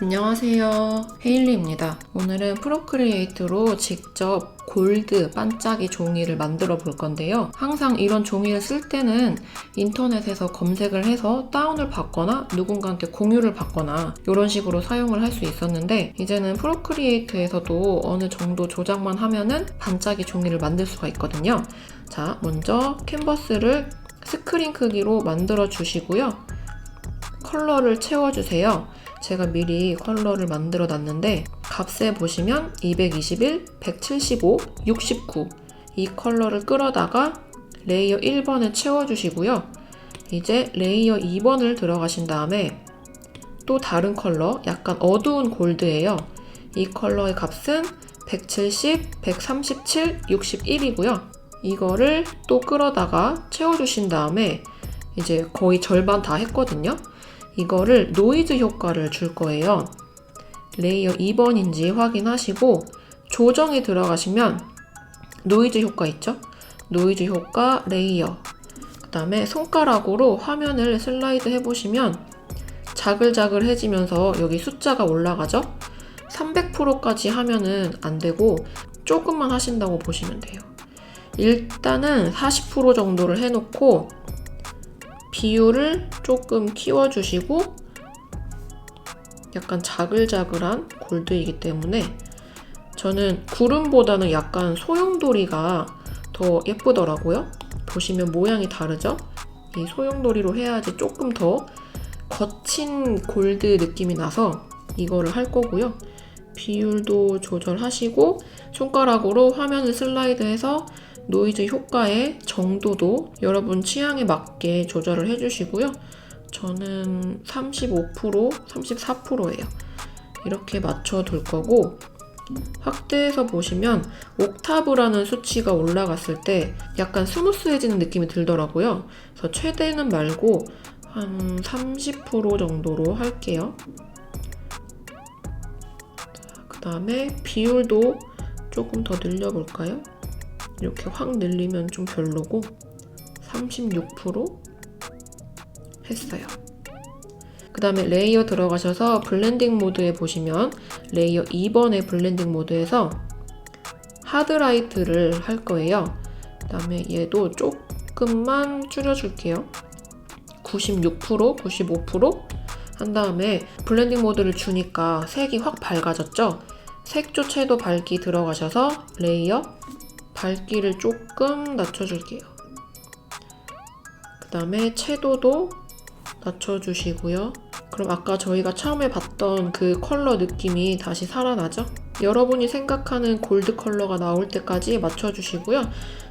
안녕하세요. 헤일리입니다. 오늘은 프로크리에이트로 직접 골드 반짝이 종이를 만들어 볼 건데요. 항상 이런 종이를 쓸 때는 인터넷에서 검색을 해서 다운을 받거나 누군가한테 공유를 받거나 이런 식으로 사용을 할 수 있었는데 이제는 프로크리에이트에서도 어느 정도 조작만 하면은 반짝이 종이를 만들 수가 있거든요. 자, 먼저 캔버스를 스크린 크기로 만들어 주시고요. 컬러를 채워주세요. 제가 미리 컬러를 만들어 놨는데 값에 보시면 221, 175, 69 이 컬러를 끌어다가 레이어 1번에 채워주시고요. 이제 레이어 2번을 들어가신 다음에 또 다른 컬러, 약간 어두운 골드예요. 이 컬러의 값은 170, 137, 61이고요. 이거를 또 끌어다가 채워주신 다음에 이제 거의 절반 다 했거든요. 이거를 노이즈 효과를 줄 거예요. 레이어 2번인지 확인하시고 조정에 들어가시면 노이즈 효과 있죠? 노이즈 효과 레이어 그 다음에 손가락으로 화면을 슬라이드 해보시면 자글자글해지면서 여기 숫자가 올라가죠? 300%까지 하면은 안 되고 조금만 하신다고 보시면 돼요. 일단은 40% 정도를 해놓고 비율을 조금 키워주시고 약간 자글자글한 골드이기 때문에 저는 구름보다는 약간 소용돌이가 더 예쁘더라고요. 보시면 모양이 다르죠? 이 소용돌이로 해야지 조금 더 거친 골드 느낌이 나서 이거를 할 거고요. 비율도 조절하시고 손가락으로 화면을 슬라이드해서 노이즈 효과의 정도도 여러분 취향에 맞게 조절을 해주시고요. 저는 35%, 34%예요. 이렇게 맞춰둘 거고 확대해서 보시면 옥타브라는 수치가 올라갔을 때 약간 스무스해지는 느낌이 들더라고요. 그래서 최대는 말고 한 30% 정도로 할게요. 그 다음에 비율도 조금 더 늘려볼까요? 이렇게 확 늘리면 좀 별로고 36% 했어요. 그 다음에 레이어 들어가셔서 블렌딩 모드에 보시면 레이어 2번의 블렌딩 모드에서 하드라이트를 할 거예요. 그 다음에 얘도 조금만 줄여줄게요. 96%, 95%한 다음에 블렌딩 모드를 주니까 색이 확 밝아졌죠? 색조 채도 밝기 들어가셔서 레이어 밝기를 조금 낮춰줄게요. 그 다음에 채도도 낮춰주시고요. 그럼 아까 저희가 처음에 봤던 그 컬러 느낌이 다시 살아나죠? 여러분이 생각하는 골드 컬러가 나올 때까지 맞춰주시고요.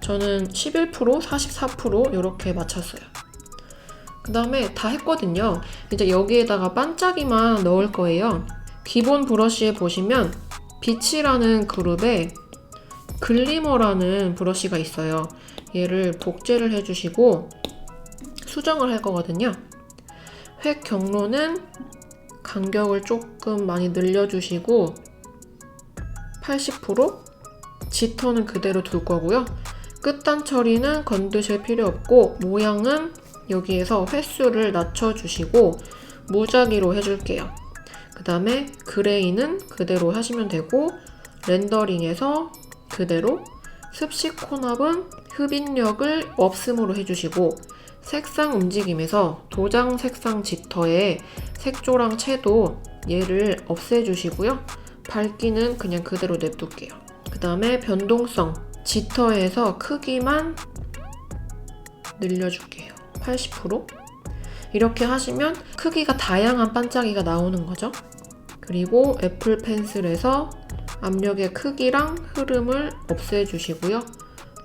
저는 11%, 44% 이렇게 맞췄어요. 그 다음에 다 했거든요. 이제 여기에다가 반짝이만 넣을 거예요. 기본 브러쉬에 보시면 빛이라는 그룹에 글리머라는 브러쉬가 있어요. 얘를 복제를 해주시고 수정을 할 거거든요. 획 경로는 간격을 조금 많이 늘려주시고 80% 지터는 그대로 둘 거고요. 끝단 처리는 건드실 필요 없고 모양은 여기에서 횟수를 낮춰주시고 무작위로 해줄게요. 그 다음에 그레이는 그대로 하시면 되고 렌더링에서 그대로 습식 혼합은 흡인력을 없음으로 해주시고 색상 움직임에서 도장 색상 지터의 색조랑 채도 얘를 없애주시고요. 밝기는 그냥 그대로 냅둘게요. 그 다음에 변동성 지터에서 크기만 늘려줄게요. 80% 이렇게 하시면 크기가 다양한 반짝이가 나오는 거죠. 그리고 애플 펜슬에서 압력의 크기랑 흐름을 없애주시고요.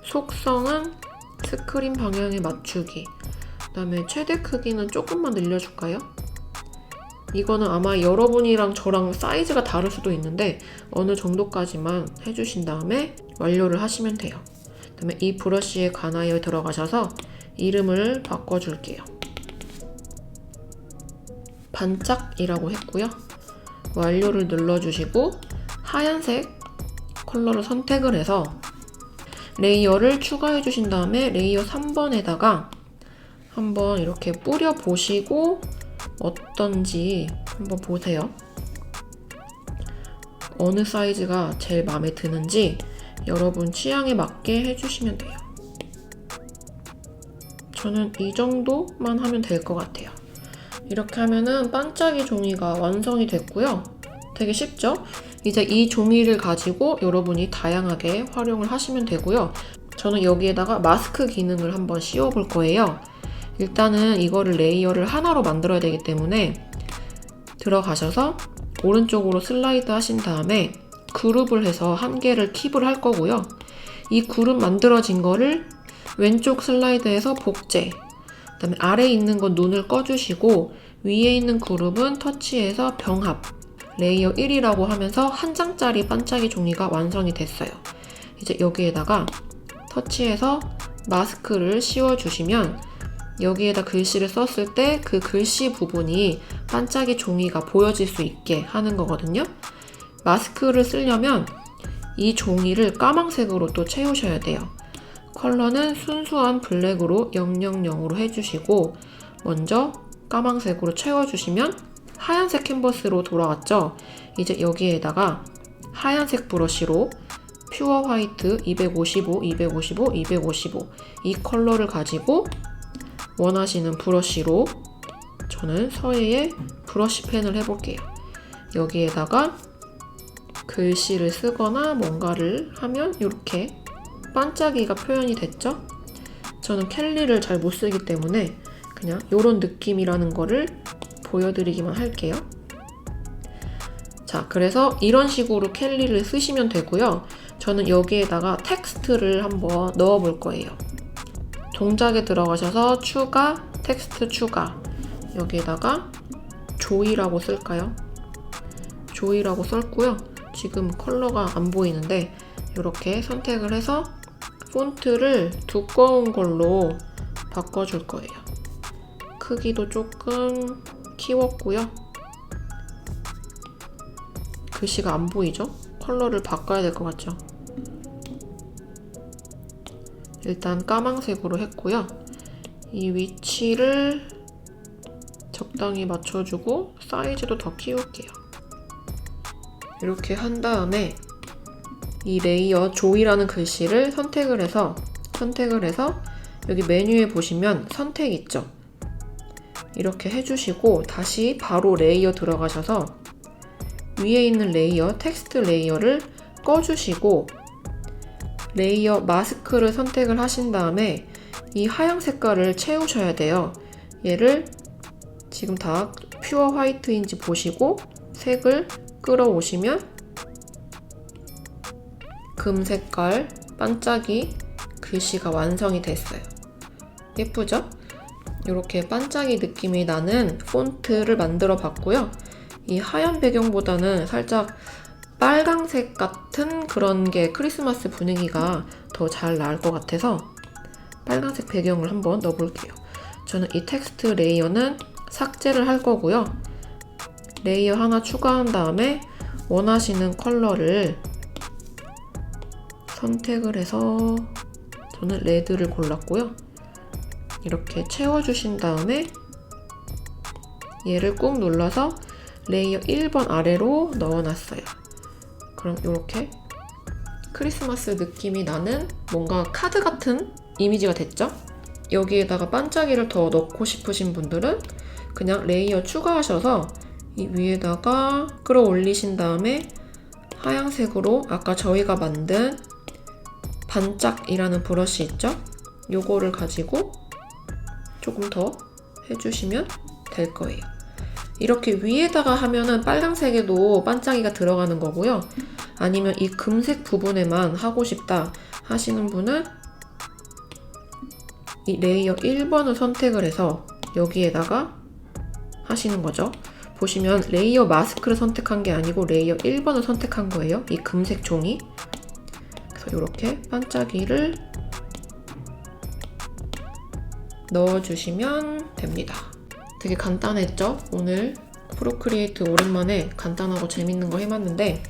속성은 스크린 방향에 맞추기. 그 다음에 최대 크기는 조금만 늘려줄까요? 이거는 아마 여러분이랑 저랑 사이즈가 다를 수도 있는데 어느 정도까지만 해주신 다음에 완료를 하시면 돼요. 그 다음에 이 브러쉬에 관하여 들어가셔서 이름을 바꿔줄게요. 반짝이라고 했고요. 완료를 눌러주시고 하얀색 컬러를 선택을 해서 레이어를 추가해 주신 다음에 레이어 3번에다가 한번 이렇게 뿌려 보시고 어떤지 한번 보세요. 어느 사이즈가 제일 마음에 드는지 여러분 취향에 맞게 해주시면 돼요. 저는 이 정도만 하면 될 것 같아요. 이렇게 하면은 반짝이 종이가 완성이 됐고요. 되게 쉽죠? 이제 이 종이를 가지고 여러분이 다양하게 활용을 하시면 되고요. 저는 여기에다가 마스크 기능을 한번 씌워 볼 거예요. 일단은 이거를 레이어를 하나로 만들어야 되기 때문에 들어가셔서 오른쪽으로 슬라이드 하신 다음에 그룹을 해서 한 개를 킵을 할 거고요. 이 그룹 만들어진 거를 왼쪽 슬라이드에서 복제, 그 다음에 아래에 있는 건 눈을 꺼주시고 위에 있는 그룹은 터치해서 병합, 레이어 1이라고 하면서 한 장짜리 반짝이 종이가 완성이 됐어요. 이제 여기에다가 터치해서 마스크를 씌워주시면 여기에다 글씨를 썼을 때 그 글씨 부분이 반짝이 종이가 보여질 수 있게 하는 거거든요. 마스크를 쓰려면 이 종이를 까망색으로 또 채우셔야 돼요. 컬러는 순수한 블랙으로 000으로 해주시고 먼저 까망색으로 채워주시면 하얀색 캔버스로 돌아왔죠. 이제 여기에다가 하얀색 브러쉬로 퓨어 화이트 255, 255, 255 이 컬러를 가지고 원하시는 브러쉬로 저는 서예의 브러쉬 펜을 해볼게요. 여기에다가 글씨를 쓰거나 뭔가를 하면 이렇게 반짝이가 표현이 됐죠? 저는 캘리를 잘 못 쓰기 때문에 그냥 이런 느낌이라는 거를 보여드리기만 할게요. 자, 그래서 이런 식으로 캘리를 쓰시면 되고요. 저는 여기에다가 텍스트를 한번 넣어 볼 거예요. 동작에 들어가셔서 추가, 텍스트 추가. 여기에다가 조이라고 쓸까요? 조이라고 썼고요. 지금 컬러가 안 보이는데 이렇게 선택을 해서 폰트를 두꺼운 걸로 바꿔줄 거예요. 크기도 조금 키웠고요. 글씨가 안 보이죠? 컬러를 바꿔야 될 것 같죠? 일단 까망색으로 했고요. 이 위치를 적당히 맞춰주고 사이즈도 더 키울게요. 이렇게 한 다음에 이 레이어 조이라는 글씨를 선택을 해서 선택을 해서 여기 메뉴에 보시면 선택 있죠? 이렇게 해주시고 다시 바로 레이어 들어가셔서 위에 있는 레이어 텍스트 레이어를 꺼주시고 레이어 마스크를 선택을 하신 다음에 이 하얀 색깔을 채우셔야 돼요. 얘를 지금 다 퓨어 화이트인지 보시고 색을 끌어오시면 금 색깔 반짝이 글씨가 완성이 됐어요. 예쁘죠? 이렇게 반짝이 느낌이 나는 폰트를 만들어 봤고요. 이 하얀 배경보다는 살짝 빨강색 같은 그런 게 크리스마스 분위기가 더 잘 나을 것 같아서 빨강색 배경을 한번 넣어볼게요. 저는 이 텍스트 레이어는 삭제를 할 거고요. 레이어 하나 추가한 다음에 원하시는 컬러를 선택을 해서 저는 레드를 골랐고요. 이렇게 채워주신 다음에 얘를 꾹 눌러서 레이어 1번 아래로 넣어놨어요. 그럼 이렇게 크리스마스 느낌이 나는 뭔가 카드 같은 이미지가 됐죠? 여기에다가 반짝이를 더 넣고 싶으신 분들은 그냥 레이어 추가하셔서 이 위에다가 끌어올리신 다음에 하얀색으로 아까 저희가 만든 반짝이라는 브러쉬 있죠? 요거를 가지고 조금 더 해주시면 될 거예요. 이렇게 위에다가 하면은 빨강색에도 반짝이가 들어가는 거고요. 아니면 이 금색 부분에만 하고 싶다 하시는 분은 이 레이어 1번을 선택을 해서 여기에다가 하시는 거죠. 보시면 레이어 마스크를 선택한 게 아니고 레이어 1번을 선택한 거예요. 이 금색 종이. 그래서 이렇게 반짝이를 넣어주시면 됩니다. 되게 간단했죠? 오늘 프로크리에이트 오랜만에 간단하고 재밌는 거 해봤는데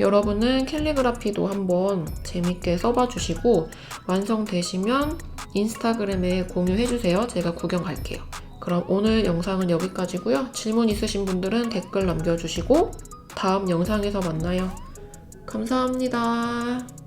여러분은 캘리그라피도 한번 재밌게 써봐 주시고 완성되시면 인스타그램에 공유해주세요. 제가 구경 갈게요. 그럼 오늘 영상은 여기까지고요. 질문 있으신 분들은 댓글 남겨주시고 다음 영상에서 만나요. 감사합니다.